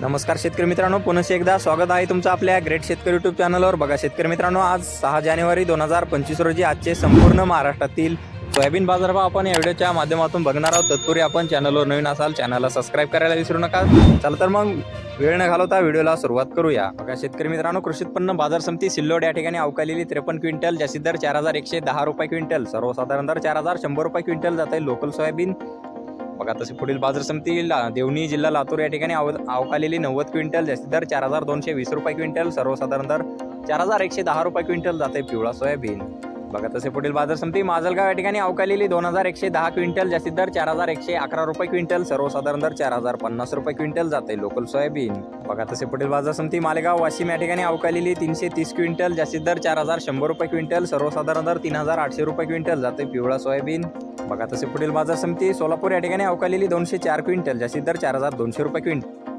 नमस्कार शेतकरी मित्रांनो पुन्हा एकदा स्वागत आहे तुमचं आपल्या ग्रेट शेतकरी युट्यूब चॅनलवर. बघा शेतकरी मित्रांनो आज सहा जानेवारी दोन हजार पंचवीस रोजी आजचे संपूर्ण महाराष्ट्रातील सोयाबीन बाजारभाव आपण या व्हिडिओच्या माध्यमातून बघणार आहोत. तत्पूर्वी आपण चॅनलवर नवीन असाल चॅनलला सबस्क्राईब करायला विसरू नका. चला तर मग वेळ न घालवता व्हिडिओला सुरुवात करूया. बघा शेतकरी मित्रांनो कृषी उत्पन्न बाजार समिती सिल्लोड या ठिकाणी अवकालेली त्रेपन्न क्विंटल जास्तीत दर चार हजार एकशे दहा रुपये क्विंटल सर्वसाधारण दर चार हजार शंभर रुपये क्विंटल जात आहे. लोकल सोयाबीन बघा तसे पुढील बाजार समिती ला- देवणी जिल्हा लातूर या ठिकाणी अव अवकालेली नव्वद क्विंटल जास्ती दर चार हजार दोनशे वीस रुपये क्विंटल सर्वसाधारण दर चार हजार एकशे दहा रुपये क्विंटल जाते पिवळा सोयाबीन. बघा तसे पुढील बाजार समिती माजलगाव या ठिकाणी अवकालेली दोन हजार एकशे दहा क्विंटल जास्तीत दर चार हजार एकशे अकरा रुपये क्विंटल सर्वसाधारण दर चार हजार पन्नास रुपये क्विंटल जाते लोकल सोयाबीन. बघा तसे पुढील बाजार समिती मालेगाव वाशिम या ठिकाणी अवकालेली तीनशे तीस क्विंटल जास्तीत दर चार हजार शंभर रुपये क्विंटल सर्वसाधारण दर तीन हजार आठशे रुपये क्विंटल जाते पिवळा सोयाबीन. बघा तसे पुढील बाजार समिती सोलापूर या ठिकाणी अवकालेली दोनशे चार क्विंटल जास्तीत दर चार हजार दोनशे रुपये क्विंटल.